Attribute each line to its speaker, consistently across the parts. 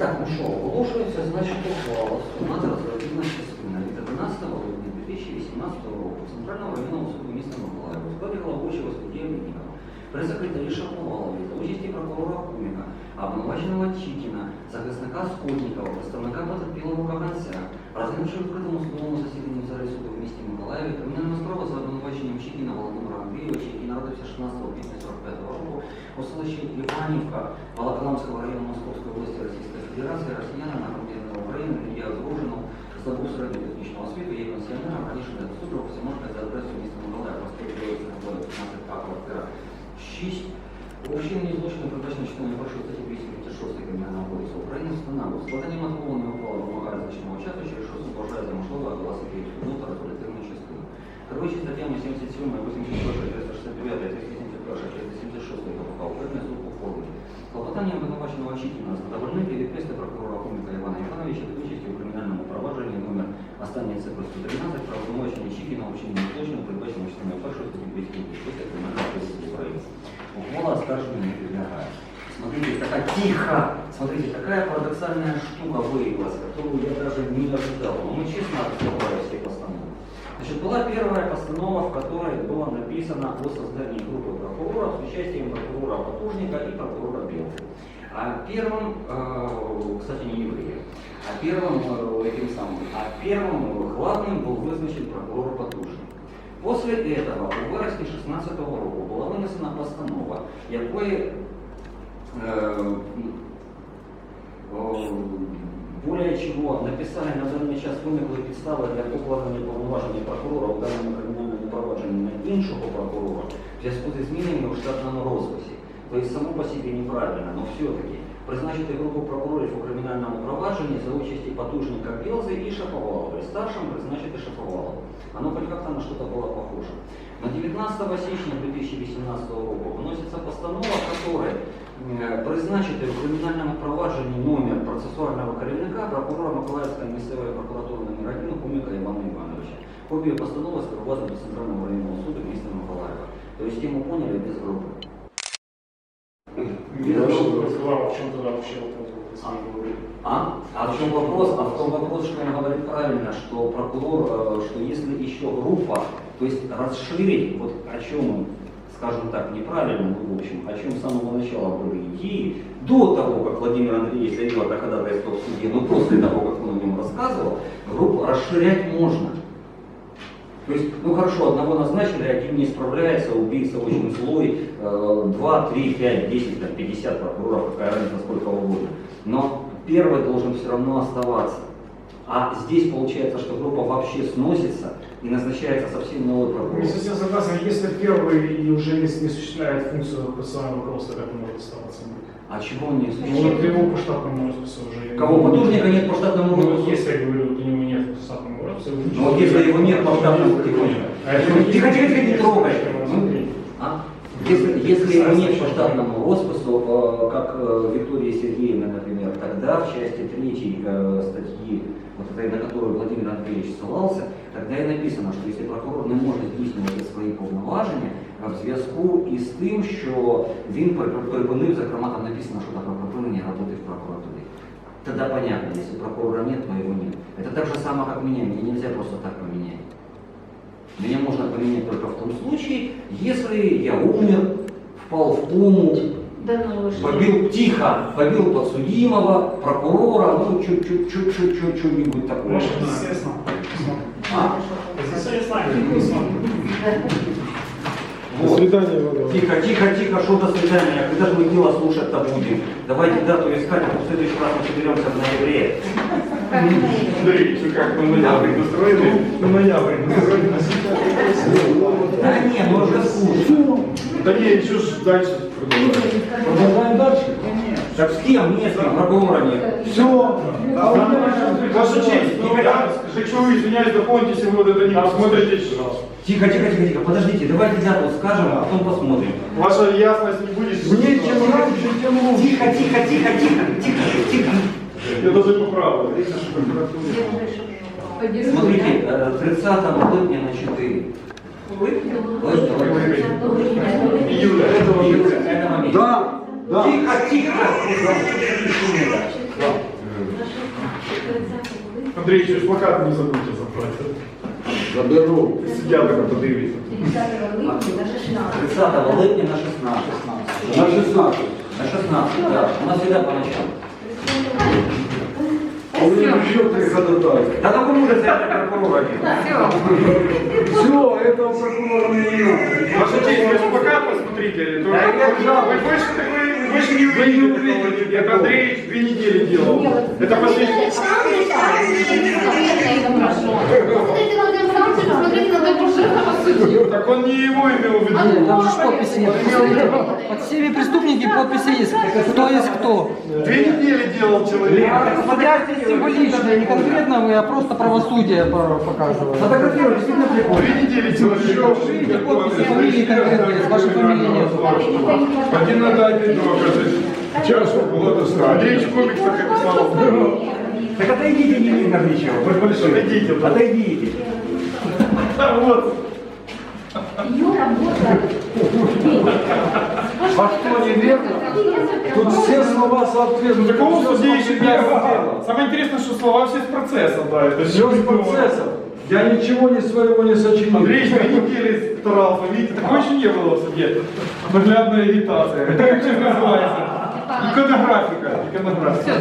Speaker 1: Так, ну що, оголошується, значить, ухвала Стомата розробітна частина від 11 грудня 2018 року Центрального районного суду міста Миколаєва у складі головуючого судді Мінікова при секретарі Шаповалові за участі прокурора Куміка, обвинуваченого Чікіна, захисника Скотнікова, представника потерпілого Каганця, розглянувши в відкритому судовому засіданні в залі суду в місті Миколаєві, кримінальну справу за обвинуваченням Чікіна Володимира Андрійовича, який народився 16 квітня 45 року у селищі Іванівка Волоколамського району Московської області Російської Федерації, росіянина громадянина України, я одружено, здобув середню технічну освіту, є пенсіонером, раніше не доступив, всіможка за адресою міста Миколаєва, Московської області, 15 А, квартира 6. У вчиненні злочину передбачено частиною першої статті 256 Кримінального кодексу України встановлено складання мотивованої ухвали вимагає значного часу, через що суд за можливе оголосити суду та резолютивну частину. Керуючи статтями 77, 81, 369, 376 КПК України суд оформлює. Клопотання обвинуваченого Чікіна задовольнити і відповісти прокурора Хоміка Івана Івановича від участі у кримінальному провадженні номер останній цифри 113 про обвинувачення Чікіна у вчиненні злочину, передбаченого частиною першої статті 256 Кримінального кодексу України. Ухвала оскаржению не підлягає. Смотрите, такая тихо, смотрите, такая парадоксальная штука выявилась, которую я даже не ожидал. Но мы честно открывали все постановы. Значит, была первая постанова, в которой было написано о создании группы прокуроров с участием прокурора Потужника и прокурора Белки. А первым, э, кстати, не еврея, а первым э, этим самым, а первым э, главным был вызначен прокурор Потужник. После этого у вересні 16 року була винесена постанова, якої е, о, более чего написали на даний час виникли підстави для покладення повноваження прокурора у даному кримінальному провадженні на іншого прокурора в зв'язку зі змінами у штатному розписі. Тобто само по собі неправильно, але все-таки призначити групу прокурорів у кримінальному провадженні за участі потужника Білзи і Шаповалова. І старшим призначити Шаповалова. Оно хоть как-то на что-то было похоже. На 19 січня 2018 року виноситься постанова, в которой е, призначити в кримінальному провадженні номер процесуального керівника прокурора Миколаївської місцевої прокуратури номер 1 Куміка Івана Івановича. Копію постанови скерувати до Центрального районного суду міста Миколаєва. Тобто тему поняли без групи.
Speaker 2: Я вообще не разговаривал, в чем тогда вообще вопрос был, если не говорили.
Speaker 1: А? А в чем вопрос? А в том вопрос, что он говорит правильно, что прокурор, э, что если еще группа, то есть расширить, вот о чем, скажем так, неправильно, ну, в общем, о чем с самого начала были идеи, до того, как Владимир Андреевич заявил о ходатайстве в суде, но после того, как он о нем рассказывал, группу расширять можно. То есть, ну хорошо, одного назначили, один не справляется, убийца очень злой, э, 2, 3, 5, 10, там, 50 прокуроров, какая разница, сколько угодно. Но первый должен все равно оставаться. А здесь получается, что группа вообще сносится и назначается совсем новый прокурор.
Speaker 2: Не совсем согласен, если первый и уже не, не осуществляет функцию процессуального руководства, как он может оставаться?
Speaker 1: А чего он не
Speaker 2: Ну,
Speaker 1: осуществляет?
Speaker 2: его по штатному распису уже...
Speaker 1: Кого потужника нет по штатному
Speaker 2: Ну, вот
Speaker 1: руководству?
Speaker 2: если, я говорю, у него нет по штатному распису...
Speaker 1: Ну, вот если его нет по штатному.
Speaker 2: А
Speaker 1: Тихо, тихо, тихо, не трогай.
Speaker 2: Смотри.
Speaker 1: А? Если, если его нет по штатному роспису, э, как э, Виктория Сергеевна, например, тогда в части 3 э, статьи, вот этой, на которую Владимир Андреевич ссылался, тогда і написано, що якщо прокурор не може здійснювати свої повноваження е, в зв'язку із тим, що він при- при- припинив, зокрема, там написано, що таке припинення роботи в прокуратурі. Тогда понятно, если прокурора нет, то его нет. Это так же самое, как меня. Меня нельзя просто так поменять. меня можно поменять только в том случае, если я умер, впал в кому,
Speaker 3: Да ну
Speaker 1: побил тихо, побил подсудимого, прокурора, ну чуть-чуть, чуть-чуть, чуть-чуть, что-нибудь такое. А?
Speaker 2: Посмотрим.
Speaker 4: До
Speaker 1: Вот.
Speaker 4: свидания, Иван
Speaker 1: Тихо, тихо, тихо, что до свидания. Когда же мы дело слушать-то будем? Давайте дату искать, а в следующий раз мы соберемся в ноябре.
Speaker 2: Смотрите, как мы ноябрь настроены. На ноябрь настроены.
Speaker 1: Да не, мы уже слушаем.
Speaker 2: Да не, еще ж дальше продолжаем.
Speaker 1: Продолжаем дальше? Так с кем? Нет, с кем, прокурора нет.
Speaker 2: Все. Ваша честь, ну, я хочу, извиняюсь, дополнить, если вы вот это не посмотрите.
Speaker 1: Тихо, тихо, тихо, тихо, подождите, давайте дату скажем, а потом посмотрим.
Speaker 2: Ваша ясность не будет...
Speaker 4: Мне чем раньше, тем лучше.
Speaker 1: Тихо, тихо, тихо, тихо, тихо, тихо.
Speaker 2: Я даже поправлю.
Speaker 1: Смотрите, э, 30 липня на 4.
Speaker 2: Июля.
Speaker 4: Да, да.
Speaker 1: Тихо, тихо.
Speaker 2: Андрей, еще ж плакат не забудьте забрать.
Speaker 4: Заберу.
Speaker 2: Сидят так подивіться.
Speaker 1: 30 липня на 16.
Speaker 4: На 16.
Speaker 1: На 16, да. У нас всегда по ночам.
Speaker 4: А.
Speaker 1: Да какому же центр прокурора?
Speaker 4: Все, этого прокурора не надо.
Speaker 2: Ваша честь, вы же плакат посмотрите.
Speaker 1: я
Speaker 2: вы, больше больше не увидите. Это Андрей две недели делал. Это последний. Так он не его имел в виду.
Speaker 3: Там же подписи нет. Под всеми преступники подписи есть. Кто есть кто.
Speaker 2: Две недели делал человек.
Speaker 3: Смотря символично, не конкретно вы, а просто правосудие по- показывает.
Speaker 1: Фотографировали, действительно прикольно.
Speaker 2: Две недели человек.
Speaker 3: Подписи, фамилии конкретные, с вашей фамилией нет.
Speaker 2: Один надо один доказать. Чашу было достаточно. Андрей в комиксах описал.
Speaker 5: Так отойдите, не видно ничего. Вы большой.
Speaker 2: Отойдите.
Speaker 5: Отойдите.
Speaker 2: Вот.
Speaker 4: А что, неверно? Тут все слова соответствуют.
Speaker 2: такого
Speaker 4: Всё
Speaker 2: судья еще не. Самое интересное, что слова все с процесса, да. Это
Speaker 4: Все
Speaker 2: же
Speaker 4: с процессом. Я ничего не своего не сочинил.
Speaker 2: Андрей две недели старался, видите, такого еще не было в суде. Наглядная агитация. Это как сейчас называется? Иконографика. Иконографика.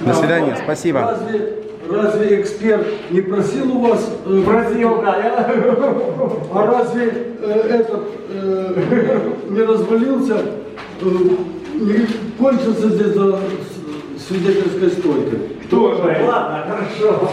Speaker 6: До свидания, спасибо.
Speaker 4: Разве, разве эксперт не просил у вас... э,
Speaker 5: Просил, да. я-
Speaker 4: А разве э, этот э, не развалился, кончился здесь за свидетельской стойкой?
Speaker 2: Кто знает?
Speaker 5: Ладно, хорошо.